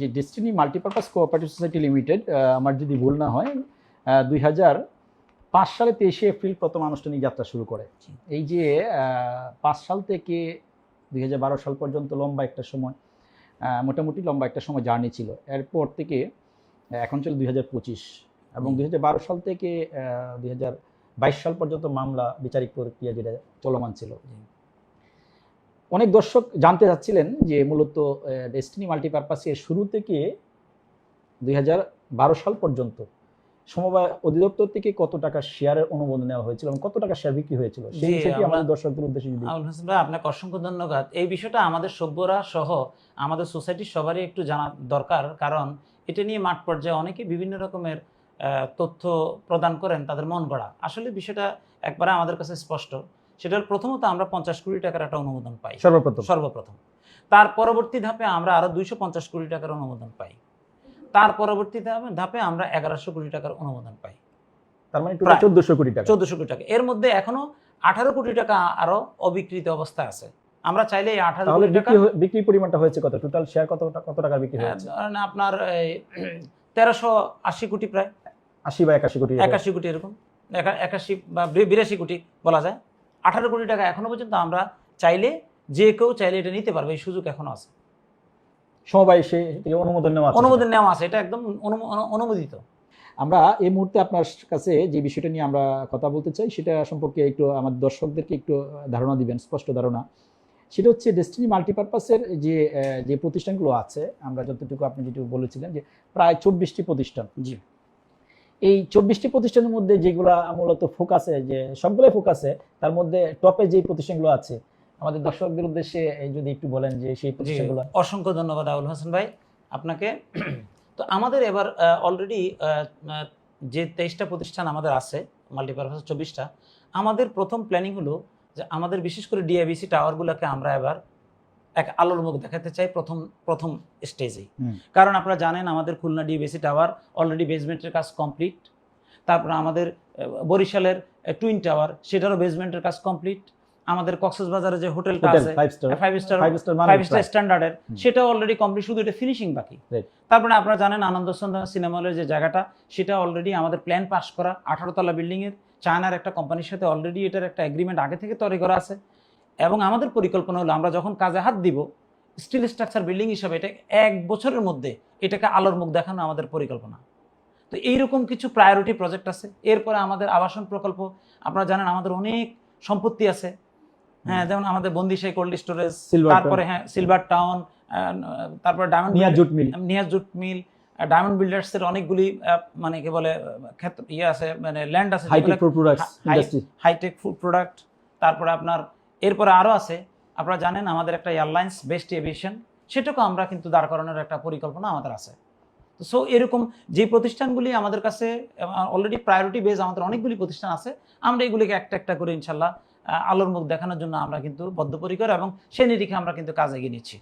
যে destiny multipurpose cooperative society limited আমার যদি ভুল না হয় দুই হাজার পাঁচ সালে তেইশে এপ্রিল প্রথম আনুষ্ঠানিক যাত্রা শুরু করে এই যে পাঁচ সাল থেকে দুই হাজার বারো সাল পর্যন্ত লম্বা একটা সময় মোটামুটি লম্বা একটা সময় জার্নি ছিল এরপর থেকে এখন চলে দুই হাজার পঁচিশ এবং। দুই সাল থেকে দুই হাজার বাইশ সাল পর্যন্ত মামলা বিচারিক প্রক্রিয়া যেটা চলমান ছিল। অনেক দর্শক জানতে চাচ্ছিলেন যে মূলত ডেস্টিনি মাল্টিপারপাসের শুরু থেকে দুই হাজার বারো সাল পর্যন্ত সমবায় অধিদপ্তর থেকে কত টাকা শেয়ারের অনুমোদন নেওয়া হয়েছিল এবং কত টাকা শেয়ার বিক্রি হয়েছিল? সেই জি, আমাদের দর্শকদের উদ্দেশ্যে যদি আবুল ভাই আপনাকে অসংখ্য ধন্যবাদ। এই বিষয়টা আমাদের সভ্যরা সহ আমাদের সোসাইটির সবারই একটু জানা দরকার কারণ এটা নিয়ে মাঠ পর্যায়ে অনেকে বিভিন্ন রকমের আহ, তথ্য প্রদান করেন তাদের মন গড়া। আসলে বিষয়টা একবারে আমাদের কাছে স্পষ্ট। সেটার প্রথমত আমরা পঞ্চাশ কোটি টাকার একটা অনুমোদন পাই। সর্বপ্রথম। সর্বপ্রথম। তার পরবর্তী ধাপে আমরা আরও দুইশো পঞ্চাশ কোটি টাকার অনুমোদন পাই। তার পরবর্তী ধাপে- আমরা এগারোশো কোটি টাকার অনুমোদন পাই। তার মানে চোদ্দশো কোটি টাকা। চোদ্দশো কোটি টাকা। এর মধ্যে এখনও আঠারো কোটি টাকা আরও অবিকৃত অবস্থায় আছে। আমরা চাইলে এই আঠারো কোটি টাকা বিক্রি পরিমাণটা হয়েছে কত? টোটাল শেয়ার কত কত টাকার বিক্রি হয়েছে? ধরেন আপনার তেরোশো আশি কোটি প্রায়। আশি বা একাশি কোটি একাশি কোটি এরকম। একা- একাশি বা বিরাশি কোটি বলা যায়। আঠারো কোটি টাকা এখনও পর্যন্ত আমরা চাইলে যে কেউ চাইলে এটা নিতে পারবে এই সুযোগ এখনও আছে। সমবায় সে অনুমোদন নেওয়া অনুমোদন নেওয়া আছে এটা একদম অনু- অনু- অনুমোদিত। আমরা এই মুহূর্তে আপনার কাছে যে বিষয়টা নিয়ে আমরা কথা বলতে চাই সেটা সম্পর্কে একটু আমার দর্শকদেরকে একটু ধারণা দিবেন স্পষ্ট ধারণা। সেটা হচ্ছে ডেস্টিনি মাল্টিপারপাসের যে যে প্রতিষ্ঠানগুলো আছে আমরা যতটুকু আপনি যেটুকু বলেছিলেন যে প্রায় চব্বিশটি প্রতিষ্ঠান। জি। এই চব্বিশটি প্রতিষ্ঠানের মধ্যে যেগুলা মূলত ফোকাসে যে সবগুলোই ফোকাসে তার মধ্যে টপে যে প্রতিষ্ঠানগুলো আছে আমাদের দর্শকদের উদ্দেশ্যে যদি একটু বলেন যে সেই প্রতিষ্ঠানগুলো। অসংখ্য ধন্যবাদ আবুল হাসান ভাই আপনাকে। তো আমাদের এবার অলরেডি যে তেইশটা প্রতিষ্ঠান আমাদের আছে মাল্টিপারপাস চব্বিশটা আমাদের প্রথম প্ল্যানিং হলো যে আমাদের বিশেষ করে ডিআইবিসি টাওয়ারগুলোকে আমরা এবার এক আলোর মুখ দেখাতে চাই প্রথম প্রথম স্টেজেই কারণ আপনারা জানেন আমাদের খুলনা ডিএবিসি টাওয়ার অলরেডি বেসমেন্টের কাজ কমপ্লিট তারপর আমাদের বরিশালের টুইন টাওয়ার সেটারও বেসমেন্টের কাজ কমপ্লিট আমাদের কক্সবাজারে যে হোটেলটা হোটেল আছে ফাইভ স্টার ফাইভ স্টার স্ট্যান্ডার্ডের। সেটা অলরেডি কমপ্লিট শুধু এটা ফিনিশিং বাকি। তারপরে আপনারা জানেন আনন্দ সন্ধ্যা সিনেমা হলের যে জায়গাটা সেটা অলরেডি আমাদের প্ল্যান পাস করা আঠারো তলা বিল্ডিং এর চায়নার একটা কোম্পানির সাথে অলরেডি এটার একটা এগ্রিমেন্ট আগে থেকে তৈরি করা আছে। এবং আমাদের পরিকল্পনা হলো আমরা যখন কাজে হাত দিব স্টিল স্ট্রাকচার বিল্ডিং হিসাবে এটা এক বছরের মধ্যে এটাকে আলোর মুখ দেখানো আমাদের পরিকল্পনা। তো এইরকম কিছু প্রায়োরিটি প্রজেক্ট আছে। এরপরে আমাদের আবাসন প্রকল্প আপনারা জানেন আমাদের অনেক সম্পত্তি আছে। হ্যাঁ যেমন আমাদের বন্দিশাই কোল্ড স্টোরেজ তারপরে হ্যাঁ সিলভার টাউন তারপরে ডায়মন্ড নিয়া jute mill Niaz jute mill diamond builders এর অনেকগুলি মানে কি বলে ক্ষেত্র ইয়ে আছে মানে ল্যান্ড আছে হাইটেক ফুড প্রোডাক্ট তারপরে আপনার এরপরে আরও আছে, আপনারা জানেন আমাদের একটা এয়ারলাইন্স, বেস্ট এভিয়েশন, সেটাকেও আমরা কিন্তু দাঁড় করানোর একটা পরিকল্পনা আমাদের আছে। তো সো এরকম যে প্রতিষ্ঠানগুলি আমাদের কাছে অলরেডি প্রায়োরিটি বেজ আমাদের অনেকগুলি প্রতিষ্ঠান আছে, আমরা এগুলিকে একটা একটা করে ইনশাল্লাহ আলোর মুখ দেখানোর জন্য আমরা কিন্তু বদ্ধপরিকর এবং সে নিরিখে আমরা কিন্তু কাজ এগিয়ে নিচ্ছি।